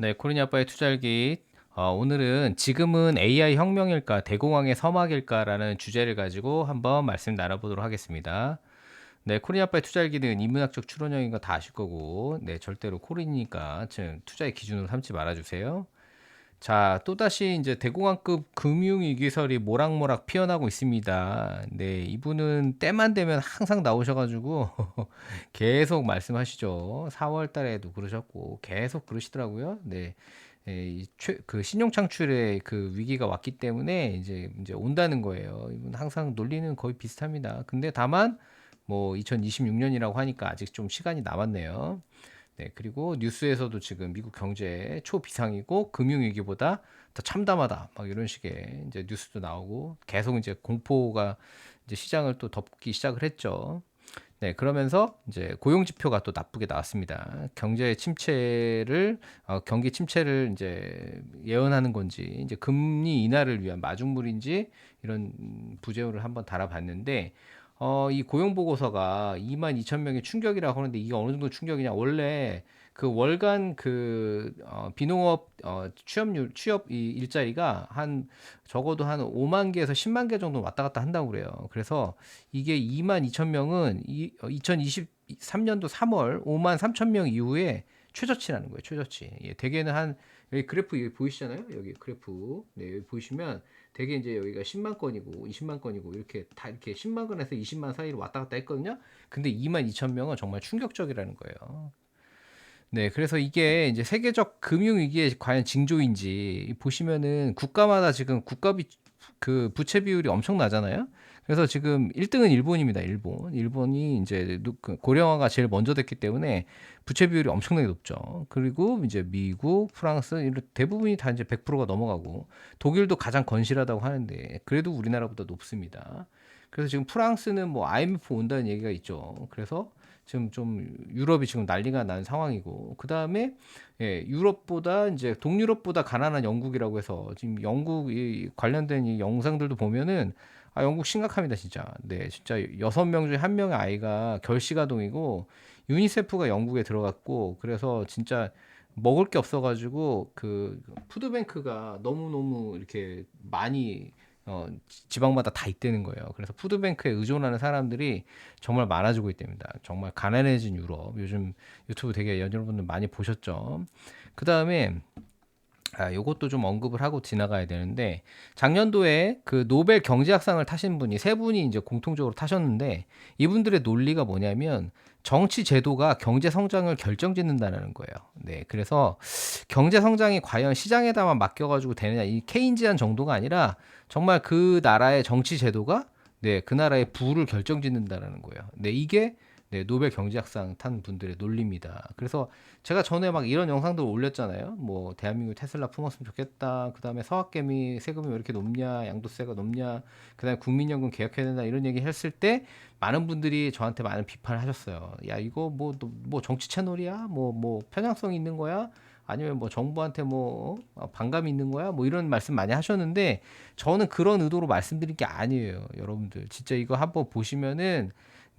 네, 코리니 아빠의 투자일기. 어, 오늘은 지금은 AI 혁명일까, 대공황의 서막일까라는 주제를 가지고 한번 말씀 나눠보도록 하겠습니다. 네, 코리니 아빠의 투자일기는 인문학적 추론형인 거 다 아실 거고, 네, 절대로 코리니까 지금 투자의 기준으로 삼지 말아주세요. 자, 또다시 이제 대공황급 금융위기설이 모락모락 피어나고 있습니다. 네, 이분은 때만 되면 항상 나오셔가지고 계속 말씀하시죠. 4월 달에도 그러셨고, 계속 그러시더라고요. 네. 예, 그 신용 창출의 그 위기가 왔기 때문에 이제 이제 온다는 거예요. 이분 항상 논리는 거의 비슷합니다. 근데 다만 뭐 2026년이라고 하니까 아직 좀 시간이 남았네요. 네, 그리고 뉴스에서도 지금 미국 경제 초비상이고 금융위기보다 더 참담하다. 막 이런 식의 이제 뉴스도 나오고 계속 이제 공포가 이제 시장을 또 덮기 시작을 했죠. 네, 그러면서 이제 고용 지표가 또 나쁘게 나왔습니다. 경제 침체를 어, 경기 침체를 이제 예언하는 건지 이제 금리 인하를 위한 마중물인지 이런 부재료를 한번 달아봤는데 어, 이 고용 보고서가 2만 2천 명의 충격이라고 하는데 이게 어느 정도 충격이냐? 원래 그 월간 그 어, 비농업 어, 취업률 취업 이 일자리가 한 적어도 한 5만 개에서 10만 개 정도 왔다 갔다 한다고 그래요. 그래서 이게 2만 2천 명은 이 2023년도 3월 5만 3천 명 이후에 최저치라는 거예요. 최저치. 예, 대개는 한 여기 그래프 여기 보이시잖아요. 여기 그래프. 네, 여기 보시면 대개 이제 여기가 10만 건이고 20만 건이고 이렇게 다 이렇게 10만 건에서 20만 사이로 왔다 갔다 했거든요. 근데 2만 2천 명은 정말 충격적이라는 거예요. 네, 그래서 이게 이제 세계적 금융 위기의 과연 징조인지 보시면은 국가마다 지금 국가비 그 부채 비율이 엄청 나잖아요. 그래서 지금 1등은 일본입니다. 일본. 일본이 이제 그 고령화가 제일 먼저 됐기 때문에 부채 비율이 엄청나게 높죠. 그리고 이제 미국, 프랑스 이런 대부분이 다 이제 100%가 넘어가고 독일도 가장 건실하다고 하는데 그래도 우리나라보다 높습니다. 그래서 지금 프랑스는 뭐 IMF 온다는 얘기가 있죠. 그래서 지금 좀 유럽이 지금 난리가 난 상황이고 그 다음에 예, 유럽보다 이제 동유럽보다 가난한 영국이라고 해서 지금 영국 이 관련된 이 영상들도 보면은 아 영국 심각합니다 진짜 네 진짜 여섯 명 중에 한 명의 아이가 결식아동이고 유니세프가 영국에 들어갔고 그래서 진짜 먹을 게 없어가지고 그 푸드뱅크가 너무 너무 이렇게 많이 어, 지방마다 다 있다는 거예요. 그래서 푸드뱅크에 의존하는 사람들이 정말 많아지고 있답니다. 정말 가난해진 유럽. 요즘 유튜브 되게 여러분들 많이 보셨죠. 그 다음에 아, 요것도 좀 언급을 하고 지나가야 되는데 작년도에 그 노벨 경제학상을 타신 분이 세 분이 이제 공통적으로 타셨는데 이분들의 논리가 뭐냐면 정치 제도가 경제 성장을 결정짓는다는 거예요. 네, 그래서 경제 성장이 과연 시장에다만 맡겨가지고 되느냐 이 케인지한 정도가 아니라 정말 그 나라의 정치 제도가 네, 그 나라의 부를 결정짓는다라는 거예요. 네, 이게 네, 노벨 경제학상 탄 분들의 논리입니다. 그래서 제가 전에 막 이런 영상들 올렸잖아요. 뭐 대한민국 테슬라 품었으면 좋겠다. 그다음에 서학개미 세금이 왜 이렇게 높냐? 양도세가 높냐? 그다음에 국민연금 개혁해야 된다. 이런 얘기 했을 때 많은 분들이 저한테 많은 비판을 하셨어요. 야, 이거 뭐뭐 정치 채널이야? 뭐뭐 뭐 편향성 있는 거야? 아니면 뭐 정부한테 뭐 어, 반감이 있는 거야? 뭐 이런 말씀 많이 하셨는데 저는 그런 의도로 말씀드린 게 아니에요. 여러분들 진짜 이거 한번 보시면은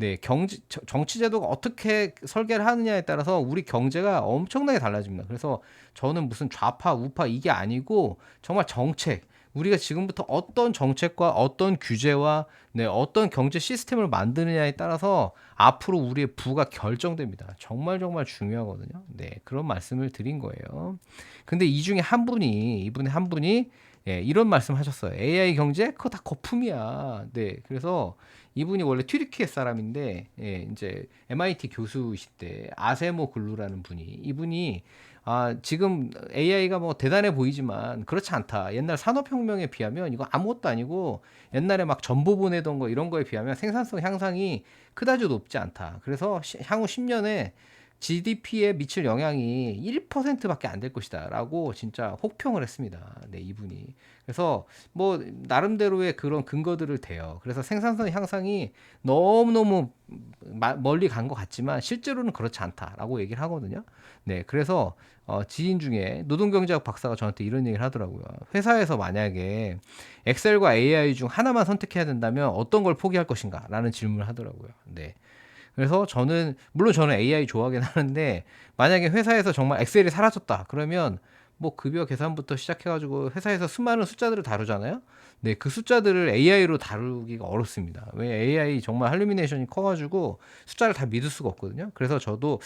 네, 경제 정치 제도가 어떻게 설계를 하느냐에 따라서 우리 경제가 엄청나게 달라집니다. 그래서 저는 무슨 좌파, 우파 이게 아니고 정말 정책 우리가 지금부터 어떤 정책과 어떤 규제와 네, 어떤 경제 시스템을 만드느냐에 따라서 앞으로 우리의 부가 결정됩니다. 정말 정말 중요하거든요. 네, 그런 말씀을 드린 거예요. 근데 이 중에 한 분이 이분의 한 분이 예, 이런 말씀 하셨어요. AI 경제 그거 다 거품이야. 네, 그래서 이분이 원래 튀르키예 사람인데 예, 이제 MIT 때 아세모 글루라는 분이 이분이 아, 지금 AI가 뭐 대단해 보이지만 그렇지 않다. 옛날 산업혁명에 비하면 이거 아무것도 아니고 옛날에 막 전보 보내던 거 이런 거에 비하면 생산성 향상이 그다지 높지 않다. 그래서 향후 10년에 GDP에 미칠 영향이 1%밖에 안 될 것이다라고 진짜 혹평을 했습니다. 네, 이분이. 그래서 뭐 나름대로의 그런 근거들을 대요. 그래서 생산성 향상이 너무너무 멀리 간 것 같지만 실제로는 그렇지 않다라고 얘기를 하거든요. 네, 그래서 어, 지인 중에 노동경제학 박사가 저한테 이런 얘기를 하더라고요. 회사에서 만약에 엑셀과 AI 중 하나만 선택해야 된다면 어떤 걸 포기할 것인가? 라는 질문을 하더라고요. 네. 그래서 저는 물론 저는 AI 좋아하긴 하는데 만약에 회사에서 정말 엑셀이 사라졌다 그러면 뭐 급여 계산부터 시작해가지고 회사에서 수많은 숫자들을 다루잖아요. 네, 그 숫자들을 AI로 다루기가 어렵습니다. 왜 AI 정말 할루미네이션이 커가지고 숫자를 다 믿을 수가 없거든요. 그래서 저도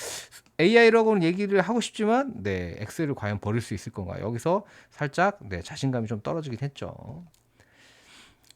AI라고는 얘기를 하고 싶지만, 네, 엑셀을 과연 버릴 수 있을 건가? 여기서 살짝 네, 자신감이 좀 떨어지긴 했죠.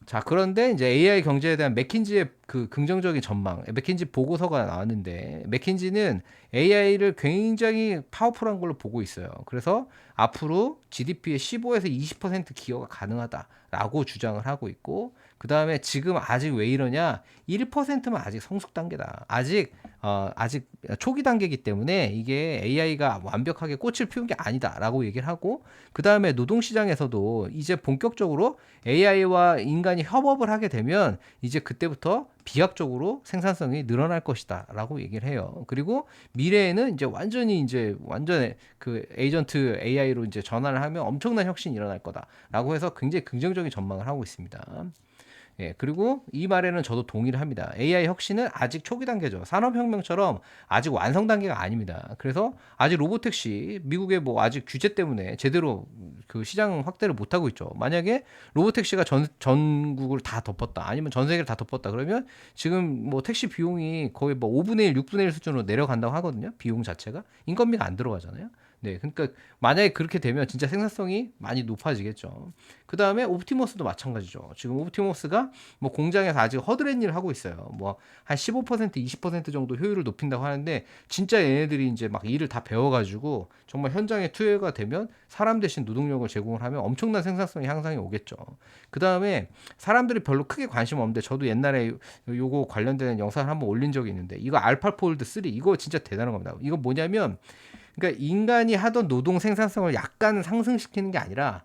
자, 그런데 이제 AI 경제에 대한 맥킨지의 그 긍정적인 전망, 맥킨지 보고서가 나왔는데, 맥킨지는 AI를 굉장히 파워풀한 걸로 보고 있어요. 그래서 앞으로 GDP의 15에서 20% 기여가 가능하다라고 주장을 하고 있고, 그 다음에 지금 아직 왜 이러냐? 1%만 아직 성숙 단계다. 아직 어, 아직 초기 단계이기 때문에 이게 AI가 완벽하게 꽃을 피운 게 아니다라고 얘기를 하고 그 다음에 노동 시장에서도 이제 본격적으로 AI와 인간이 협업을 하게 되면 이제 그때부터 비약적으로 생산성이 늘어날 것이다라고 얘기를 해요. 그리고 미래에는 이제 완전히 이제 완전 그 에이전트 AI로 이제 전환을 하면 엄청난 혁신이 일어날 거다라고 해서 굉장히 긍정적인 전망을 하고 있습니다. 예, 그리고 이 말에는 저도 동의를 합니다. AI 혁신은 아직 초기 단계죠. 산업혁명처럼 아직 완성 단계가 아닙니다. 그래서 아직 로보택시, 미국의 뭐 아직 규제 때문에 제대로 그 시장 확대를 못 하고 있죠. 만약에 로보택시가 전, 전국을 다 덮었다. 아니면 전 세계를 다 덮었다. 그러면 지금 뭐 택시 비용이 거의 뭐 5분의 1, 6분의 1 수준으로 내려간다고 하거든요. 비용 자체가. 인건비가 안 들어가잖아요. 네, 그러니까 만약에 그렇게 되면 진짜 생산성이 많이 높아지겠죠. 그 다음에 옵티머스도 마찬가지죠. 지금 옵티머스가 뭐 공장에서 아직 허드렛 일을 하고 있어요. 뭐 한 15% 20% 정도 효율을 높인다고 하는데 진짜 얘네들이 이제 막 일을 다 배워가지고 정말 현장에 투여가 되면 사람 대신 노동력을 제공을 하면 엄청난 생산성이 향상이 오겠죠. 그 다음에 사람들이 별로 크게 관심 없는데 저도 옛날에 요거 관련된 영상을 한번 올린 적이 있는데 이거 알파폴드 3 이거 진짜 대단한 겁니다. 이거 뭐냐면 그러니까 인간이 하던 노동 생산성을 약간 상승시키는 게 아니라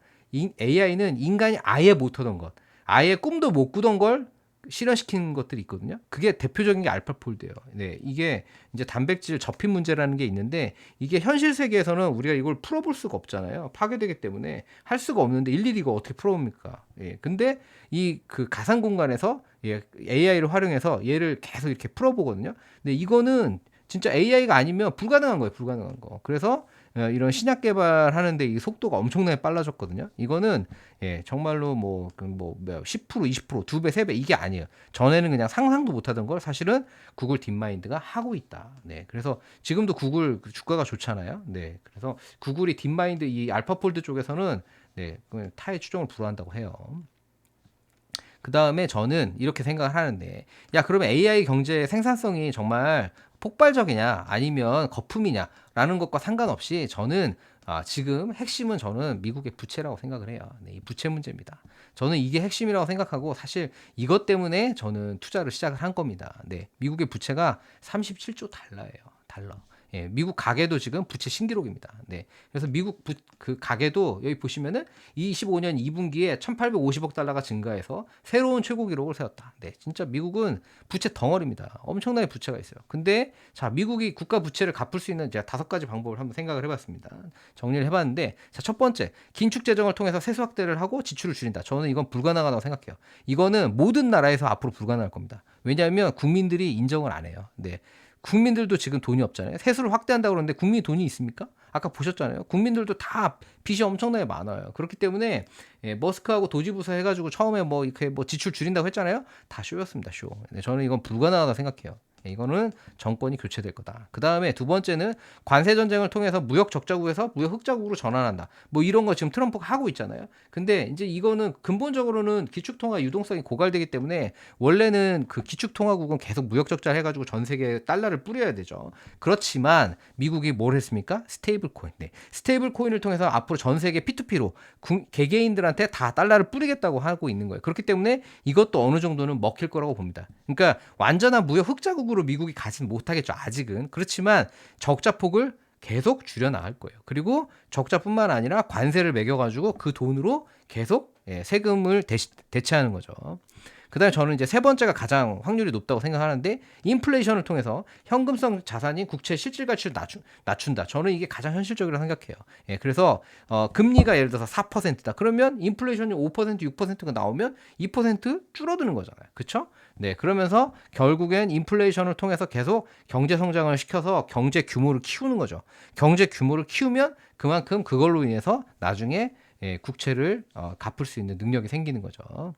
AI는 인간이 아예 못하던 것, 아예 꿈도 못 꾸던 걸 실현시키는 것들이 있거든요. 그게 대표적인 게 알파폴드예요. 네, 이게 이제 단백질 접힌 문제라는 게 있는데 이게 현실 세계에서는 우리가 이걸 풀어볼 수가 없잖아요. 파괴되기 때문에 할 수가 없는데 일일이 이거 어떻게 풀어봅니까? 예, 근데 이 그 가상 공간에서 예, AI를 활용해서 얘를 계속 이렇게 풀어보거든요. 근데 이거는 진짜 AI가 아니면 불가능한 거예요, 불가능한 거. 그래서 어, 이런 신약 개발하는데 이 속도가 엄청나게 빨라졌거든요. 이거는 예, 정말로 뭐, 그 뭐, 10%, 20%, 2배, 3배 이게 아니에요. 전에는 그냥 상상도 못 하던 걸 사실은 구글 딥마인드가 하고 있다. 네. 그래서 지금도 구글 그 주가가 좋잖아요. 네. 그래서 구글이 딥마인드 이 알파폴드 쪽에서는 네, 타의 추종을 불허한다고 해요. 그 다음에 저는 이렇게 생각을 하는데, 야, 그러면 AI 경제의 생산성이 정말 폭발적이냐 아니면 거품이냐 라는 것과 상관없이 저는 아, 지금 핵심은 저는 미국의 부채라고 생각을 해요. 네, 이 부채 문제입니다. 저는 이게 핵심이라고 생각하고 사실 이것 때문에 저는 투자를 시작을 한 겁니다. 네, 미국의 부채가 37조 달러예요. 달러. 예, 미국 가계도 지금 부채 신기록입니다. 네. 그래서 미국 부, 그 가계도 여기 보시면은 25년 2분기에 1,850억 달러가 증가해서 새로운 최고 기록을 세웠다. 네. 진짜 미국은 부채 덩어리입니다. 엄청나게 부채가 있어요. 근데 자, 미국이 국가 부채를 갚을 수 있는 제가 다섯 가지 방법을 한번 생각을 해 봤습니다. 정리를 해 봤는데 자, 첫 번째. 긴축 재정을 통해서 세수 확대를 하고 지출을 줄인다. 저는 이건 불가능하다고 생각해요. 이거는 모든 나라에서 앞으로 불가능할 겁니다. 왜냐하면 국민들이 인정을 안 해요. 네. 국민들도 지금 돈이 없잖아요. 세수를 확대한다고 그러는데 국민이 돈이 있습니까? 아까 보셨잖아요. 국민들도 다 빚이 엄청나게 많아요. 그렇기 때문에 예, 머스크하고 도지부서 해가지고 처음에 뭐 이렇게 뭐 지출 줄인다고 했잖아요. 다 쇼였습니다. 쇼. 네, 저는 이건 불가능하다 생각해요. 예, 이거는 정권이 교체될 거다. 그 다음에 두 번째는 관세 전쟁을 통해서 무역 적자국에서 무역 흑자국으로 전환한다. 뭐 이런 거 지금 트럼프가 하고 있잖아요. 근데 이제 이거는 근본적으로는 기축통화 유동성이 고갈되기 때문에 원래는 그 기축통화국은 계속 무역 적자를 해가지고 전 세계에 달러를 뿌려야 되죠. 그렇지만 미국이 뭘 했습니까? 스테이블 코인. 네. 스테이블 코인을 통해서 앞으로 전 세계 P2P로 개개인들한테 다 달러를 뿌리겠다고 하고 있는 거예요. 그렇기 때문에 이것도 어느 정도는 먹힐 거라고 봅니다. 그러니까 완전한 무역 흑자국으로 쪽으로 미국이 가진 못하겠죠. 아직은. 그렇지만 적자 폭을 계속 줄여 나갈 거예요. 그리고 적자뿐만 아니라 관세를 매겨가지고 그 돈으로 계속 예, 세금을 대시, 대체하는 거죠. 그 다음에 저는 이제 세 번째가 가장 확률이 높다고 생각하는데 인플레이션을 통해서 현금성 자산인 국채 실질 가치를 낮춘, 낮춘다. 저는 이게 가장 현실적이라고 생각해요. 예, 그래서 어, 금리가 예를 들어서 4%다. 그러면 인플레이션이 5% 6%가 나오면 2% 줄어드는 거잖아요. 그렇죠? 네, 그러면서 결국엔 인플레이션을 통해서 계속 경제 성장을 시켜서 경제 규모를 키우는 거죠. 경제 규모를 키우면 그만큼 그걸로 인해서 나중에 예, 국채를 어, 갚을 수 있는 능력이 생기는 거죠.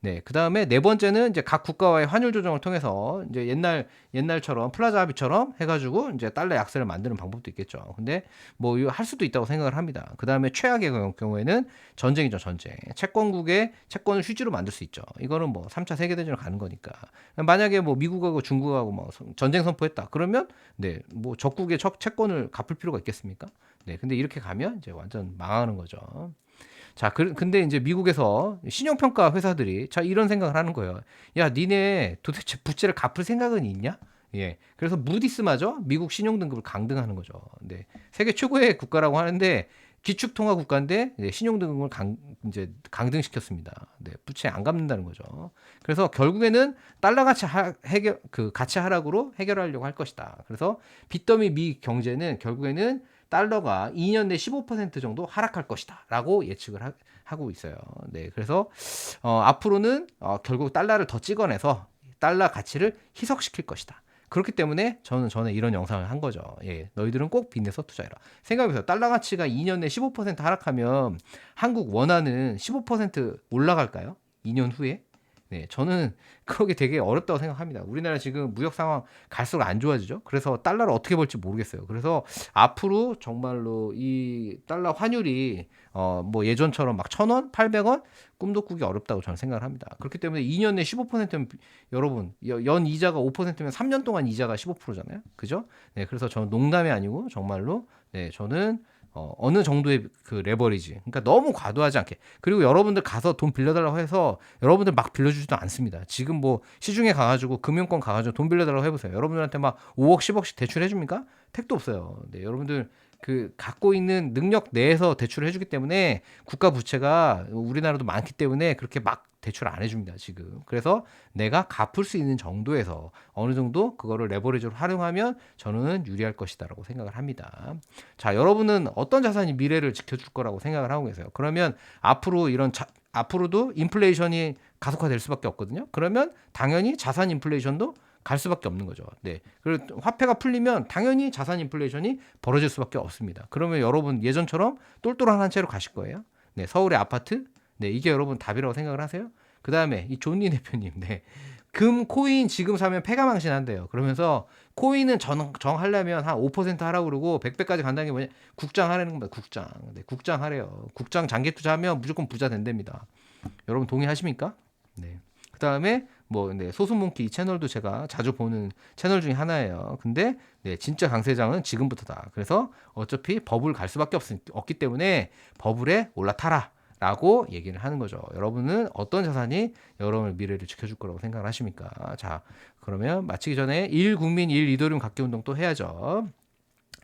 네, 그 다음에 네 번째는 이제 각 국가와의 환율 조정을 통해서 이제 옛날 옛날처럼 플라자 합의처럼 해가지고 이제 달러 약세를 만드는 방법도 있겠죠. 근데 뭐 할 수도 있다고 생각을 합니다. 그 다음에 최악의 경우- 경우에는 전쟁이죠, 전쟁. 채권국의 채권을 휴지로 만들 수 있죠. 이거는 뭐 3차 세계대전을 가는 거니까. 만약에 뭐 미국하고 중국하고 뭐 전쟁 선포했다. 그러면 네, 뭐 적국의 적- 채권을 갚을 필요가 있겠습니까? 네, 근데 이렇게 가면 이제 완전 망하는 거죠. 자, 그, 근데 이제 미국에서 신용평가 회사들이 자, 이런 생각을 하는 거예요. 야, 니네 도대체 부채를 갚을 생각은 있냐? 예. 그래서 무디스마저 미국 신용등급을 강등하는 거죠. 네. 세계 최고의 국가라고 하는데 기축통화 국가인데 이제 신용등급을 강, 이제 강등시켰습니다. 네. 부채 안 갚는다는 거죠. 그래서 결국에는 달러 가치 하, 해결, 그 가치 하락으로 해결하려고 할 것이다. 그래서 빚더미 미 경제는 결국에는 달러가 2년 내 15% 정도 하락할 것이다라고 예측을 하, 고 있어요. 네, 그래서 어, 앞으로는 어, 결국 달러를 더 찍어내서 달러 가치를 희석시킬 것이다. 그렇기 때문에 저는 전에 이런 영상을 한 거죠. 예, 너희들은 꼭 빚내서 투자해라. 생각해보세요. 달러 가치가 2년 내 15% 하락하면 한국 원화는 15% 올라갈까요? 2년 후에? 네, 저는 그러기 되게 어렵다고 생각합니다. 우리나라 지금 무역 상황 갈수록 안 좋아지죠. 그래서 달러를 어떻게 볼지 모르겠어요. 그래서 앞으로 정말로 이 달러 환율이 어 뭐 예전처럼 막 천 원, 팔백 원 꿈도 꾸기 어렵다고 저는 생각을 합니다. 그렇기 때문에 2년 내 15%면 여러분 여- 연 이자가 5%면 3년 동안 이자가 15%잖아요. 그죠? 네, 그래서 저는 농담이 아니고 정말로 네, 저는 어, 어느 정도의 그 레버리지. 그러니까 너무 과도하지 않게. 그리고 여러분들 가서 돈 빌려달라고 해서 여러분들 막 빌려주지도 않습니다. 지금 뭐 시중에 가가지고 금융권 가가지고 돈 빌려달라고 해보세요. 여러분들한테 막 5억, 10억씩 대출해줍니까? 택도 없어요. 네, 여러분들 그 갖고 있는 능력 내에서 대출을 해주기 때문에 국가 부채가 우리나라도 많기 때문에 그렇게 막 대출 안 해줍니다 지금 그래서 내가 갚을 수 있는 정도에서 어느 정도 그거를 레버리지로 활용하면 저는 유리할 것이다라고 생각을 합니다 자 여러분은 어떤 자산이 미래를 지켜줄 거라고 생각을 하고 계세요 그러면 앞으로 이런 자, 앞으로도 인플레이션이 가속화될 수밖에 없거든요 그러면 당연히 자산 인플레이션도 갈 수밖에 없는 거죠. 네. 그리고 화폐가 풀리면 당연히 자산 인플레이션이 벌어질 수밖에 없습니다. 그러면 여러분 예전처럼 똘똘한 한 채로 가실 거예요. 네. 서울의 아파트. 네. 이게 여러분 답이라고 생각을 하세요? 그 다음에 이 존니 대표님. 네. 금 코인 지금 사면 폐가 망신한대요. 그러면서 코인은 정, 정하려면 한 5% 하라고 그러고 100배까지 간다는 게 뭐냐? 국장 하라는 겁니다. 국장. 네, 국장 하래요. 국장 장기 투자하면 무조건 부자 된답니다. 여러분 동의하십니까? 네. 그 다음에 뭐 네, 소수몽키 이 채널도 제가 자주 보는 채널 중에 하나예요. 근데 네, 진짜 강세장은 지금부터다. 그래서 어차피 버블 갈 수밖에 없, 없기 때문에 버블에 올라타라. 라고 얘기를 하는 거죠. 여러분은 어떤 자산이 여러분의 미래를 지켜줄 거라고 생각을 하십니까? 자, 그러면 마치기 전에 1 국민 1 이더리움 갖기 운동 또 해야죠.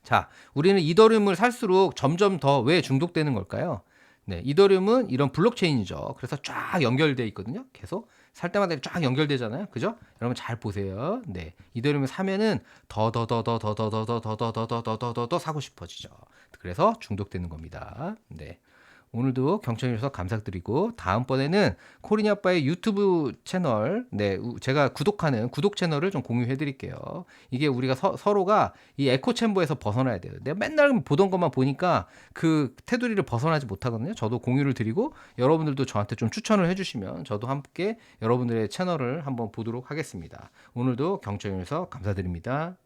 자, 우리는 이더리움을 살수록 점점 더 왜 중독되는 걸까요? 네, 이더리움은 이런 블록체인이죠. 그래서 쫙 연결돼 있거든요. 계속 살 때마다 쫙 연결되잖아요. 그죠? 여러분 잘 보세요. 네, 이더리움을 사면은 더 더 더 더 더 더 더 더 더 더 더 더 더 더 더 사고 싶어지죠. 그래서 중독되는 겁니다. 네. 오늘도 경청해 주셔서 감사드리고 다음번에는 코리니 아빠의 유튜브 채널 네 우- 제가 구독하는 구독 채널을 좀 공유해 드릴게요. 이게 우리가 서, 로가 이 에코 챔버에서 벗어나야 돼요. 내가 맨날 보던 것만 보니까 그 테두리를 벗어나지 못하거든요. 저도 공유를 드리고 여러분들도 저한테 좀 추천을 해 주시면 저도 함께 여러분들의 채널을 한번 보도록 하겠습니다. 오늘도 경청해 주셔서 감사드립니다.